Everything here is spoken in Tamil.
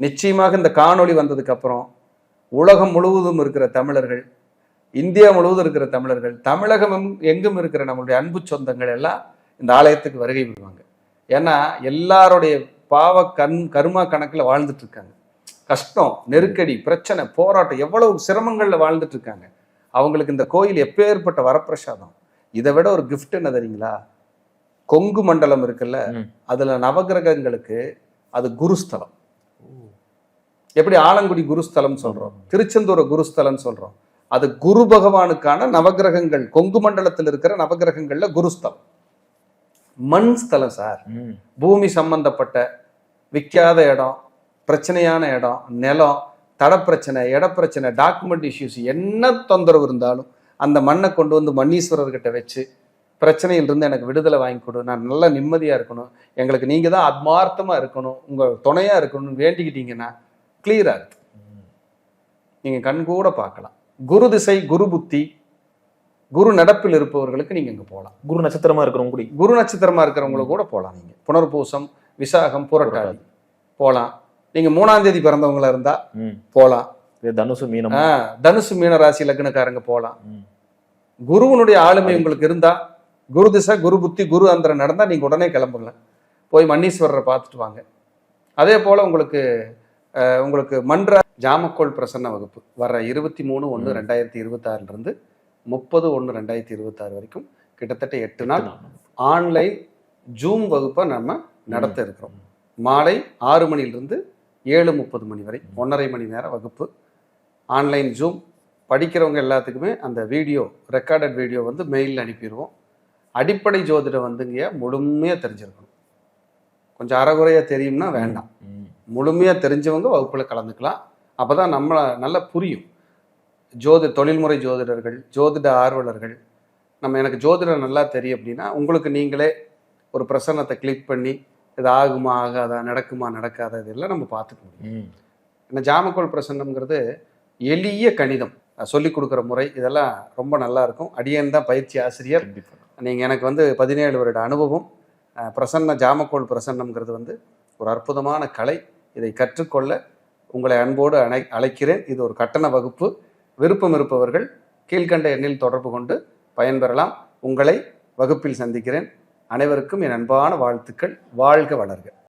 நிச்சயமாக இந்த காணொளி வந்ததுக்கு அப்புறம் உலகம் முழுவதும் இருக்கிற தமிழர்கள் இந்தியா முழுவதும் இருக்கிற தமிழர்கள் தமிழகமும் எங்கும் இருக்கிற நம்மளுடைய அன்பு சொந்தங்கள் எல்லாம் இந்த ஆலயத்துக்கு வருகை விடுவாங்க ஏன்னா எல்லாருடைய பாவ கண் கருமா கணக்குல வாழ்ந்துட்டு இருக்காங்க. கஷ்டம் நெருக்கடி பிரச்சனை போராட்டம் எவ்வளவு சிரமங்கள்ல வாழ்ந்துட்டு இருக்காங்க. அவங்களுக்கு இந்த கோயில் எப்பேற்பட்ட வரப்பிரசாதம்? இதை விட ஒரு கிஃப்ட் என்ன தெரியுங்களா? கொங்கு மண்டலம் இருக்குல்ல. அதுல நவகிரகங்களுக்கு அது குருஸ்தலம். எப்படி ஆலங்குடி குருஸ்தலம் சொல்றோம் திருச்செந்தூர குருஸ்தலம் சொல்றோம். அது குரு பகவானுக்கான நவகிரகங்கள் கொங்கு மண்டலத்தில் இருக்கிற நவகிரகங்கள்ல குருஸ்தலம். மண் ஸ்தலம் சார். பூமி சம்பந்தப்பட்ட விற்காத இடம் பிரச்சனையான இடம் நிலம் தடப்பிரச்சனை இடப்பிரச்சனை டாக்குமெண்ட் இஷ்யூஸ் என்ன தொந்தரவு இருந்தாலும் அந்த மண்ணை கொண்டு வந்து மண்ணீஸ்வரர்கிட்ட வச்சு பிரச்சனையிலிருந்து எனக்கு விடுதலை வாங்கி கொடு. நான் நல்லா நிம்மதியாக இருக்கணும். எங்களுக்கு நீங்கள் தான் ஆத்மார்த்தமாக இருக்கணும். உங்கள் துணையாக இருக்கணும்னு வேண்டிக்கிட்டீங்கன்னா கிளியராக இருக்கு. நீங்கள் கண் கூட பார்க்கலாம். குரு திசை குரு புத்தி குரு நடப்பில் இருப்பவர்களுக்கு நீங்கள் இங்கே போகலாம் குரு நட்சத்திரமா இருக்கிறவங்க கூட. குரு நட்சத்திரமா இருக்கிறவங்கள கூட போகலாம் நீங்க. புனர்பூசம் விசாகம் புரட்டாதி போகலாம் நீங்க மூணாம் தேதி பிறந்தவங்களா இருந்தா ம். போகலாம் தனுசு மீனம்? தனுசு மீன ராசி லக்னக்காரங்க போகலாம். குருவனுடைய ஆளுமை உங்களுக்கு இருந்தா குரு திசை குரு புத்தி குரு அந்தரம் நடந்தா நீங்க உடனே கிளம்புங்க. போய் மன்னீஸ்வரரை பார்த்துட்டு வாங்க. அதே போல உங்களுக்கு உங்களுக்கு மன்ற ஜாமக்கோள் பிரசன்ன வகுப்பு. வர இருபத்தி மூணு ஒன்று. ரெண்டாயிரத்தி இருபத்தாறுல இருந்து முப்பது ஒன்று ரெண்டாயிரத்தி இருபத்தாறு வரைக்கும் கிட்டத்தட்ட எட்டு நாள். ஆன்லைன் ஜூம் வகுப்பை நம்ம நடத்த இருக்கிறோம். மாலை ஆறு மணிலிருந்து ஏழு முப்பது மணி வரை ஒன்றரை மணி நேரம் வகுப்பு. ஆன்லைன் ஜூம் படிக்கிறவங்க எல்லாத்துக்குமே அந்த வீடியோ ரெக்கார்டட் வீடியோ வந்து மெயிலில் அனுப்பிடுவோம். அடிப்படை ஜோதிடம் வந்துங்க முழுமையாக தெரிஞ்சிருக்கணும். கொஞ்சம் அறகுறையாக தெரியும்னா வேண்டாம். முழுமையாக தெரிஞ்சவங்க வகுப்பில் கலந்துக்கலாம். அப்போ தான் நம்மளை நல்லா புரியும். ஜோதி தொழில்முறை ஜோதிடர்கள் ஜோதிட ஆர்வலர்கள். நம்ம எனக்கு ஜோதிடம் நல்லா தெரியும் அப்படின்னா உங்களுக்கு நீங்களே ஒரு பிரசன்னத்தை கிளிக் பண்ணி இது ஆகுமா ஆகாதா நடக்குமா நடக்காதா இதெல்லாம் நம்ம பார்த்துக்க முடியும். இந்த ஜாமக்கோள் பிரசன்னம்ங்கிறது எளிய கணிதம். சொல்லிக் கொடுக்குற முறை இதெல்லாம் ரொம்ப நல்லா இருக்கும். அடியேன் தான் பயிற்சி ஆசிரியர். நீங்கள் எனக்கு வந்து பதினேழு வருட அனுபவம். பிரசன்ன ஜாமக்கோள் பிரசன்னம்ங்கிறது வந்து ஒரு அற்புதமான கலை. இதை கற்றுக்கொள்ள உங்களை அன்போடு அழை அழைக்கிறேன். இது ஒரு கட்டண வகுப்பு. விருப்பம் இருப்பவர்கள் கீழ்க்கண்ட எண்ணில் தொடர்பு கொண்டு பயன்பெறலாம். உங்களை வகுப்பில் சந்திக்கிறேன். அனைவருக்கும் என் அன்பான வாழ்த்துக்கள். வாழ்க வளர்க.